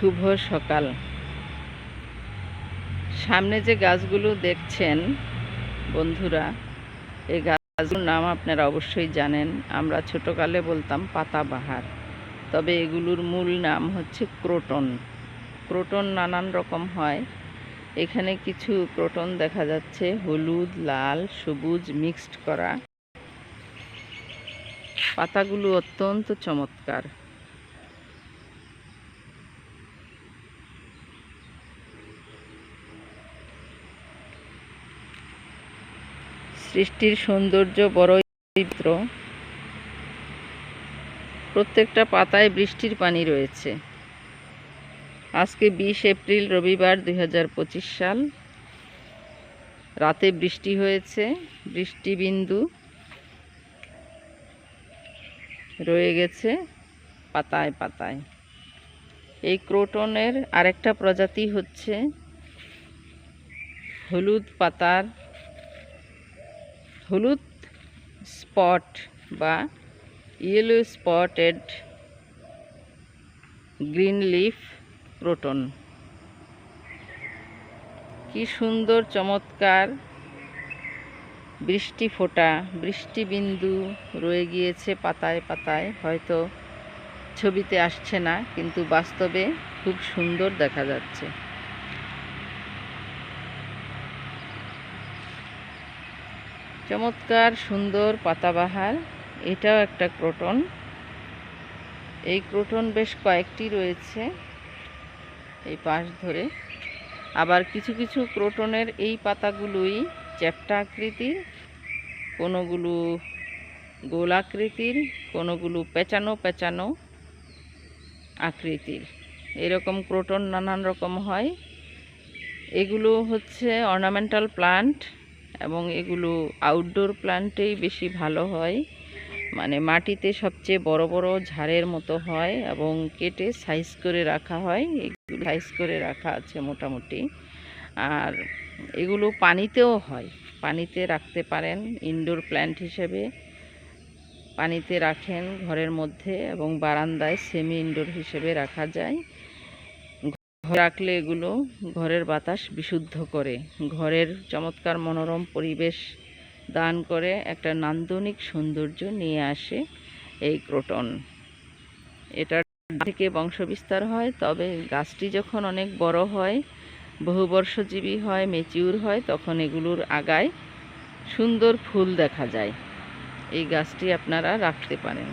শুভ সকাল। সামনে যে গাছগুলো দেখছেন বন্ধুরা এই গাছগুলোর নাম আপনারা অবশ্যই জানেন। আমরা ছোটকালে বলতাম পাতাবাহার। তবে এগুলোর মূল নাম হচ্ছে ক্রোটন। ক্রোটন নানান রকম হয়। এখানে কিছু ক্রোটন দেখা যাচ্ছে, হলুদ, লাল, সবুজ মিক্সড করা। পাতাগুলো অত্যন্ত চমৎকার। সৃষ্টির সৌন্দর্য বড়ই পবিত্র প্রত্যেকটা পাতায় বৃষ্টির পানি রয়েছে। আজকে বিশ এপ্রিল, রবিবার দু হাজার পঁচিশ সাল। রাতে বৃষ্টি হয়েছে বৃষ্টি বিন্দু রয়ে গেছে পাতায় পাতায়। এই ক্রোটনের আরেকটা প্রজাতি হচ্ছে হলুদ পাতার হলুদ স্পট বা yellow spotted green leaf proton কি সুন্দর, চমৎকার বৃষ্টি ফোঁটা, বৃষ্টি বিন্দু রয়ে গিয়েছে পাতায় পাতায়। হয়তো ছবিতে আসছে না, কিন্তু বাস্তবে খুব সুন্দর দেখা যাচ্ছে। চমৎকার, সুন্দর পাতাবাহার। এটাও একটা ক্রোটন। এই ক্রোটন বেশ কয়েকটি রয়েছে এই পাশ ধরে। আবার কিছু কিছু ক্রোটনের এই পাতাগুলোই চ্যাপ্টা আকৃতির, কোনোগুলো গোল আকৃতির, কোনোগুলো পেঁচানো পেঁচানো আকৃতির। এরকম ক্রোটন নানান রকম হয়। এগুলো হচ্ছে অর্নামেন্টাল প্লান্ট। এবং এগুলো আউটডোর প্লান্টেই বেশি ভালো হয়। মানে মাটিতে সবচেয়ে বড় বড় ঝাড়ের মতো হয় এবং কেটে সাইজ করে রাখা হয়। এগুলো সাইজ করে রাখা আছে মোটামুটি। আর এগুলো পানিতেও হয়। পানিতে রাখতে পারেন ইনডোর প্ল্যান্ট হিসেবে। পানিতে রাখেন ঘরের মধ্যে এবং বারান্দায় সেমি ইনডোর হিসেবে রাখা যায়। রাখলে এগুলো ঘরের বাতাস বিশুদ্ধ করে। ঘরের চমৎকার মনোরম পরিবেশ দান করে একটা নান্দনিক সৌন্দর্য নিয়ে আসে এই ক্রোটন। এটার থেকে বংশবিস্তার হয়, তবে গাছটি যখন অনেক বড় হয়, বহুবর্ষজীবী হয় মেচিউর হয়, তখন এগুলোর আগায় সুন্দর ফুল দেখা যায়। এই গাছটি আপনারা রাখতে পারেন।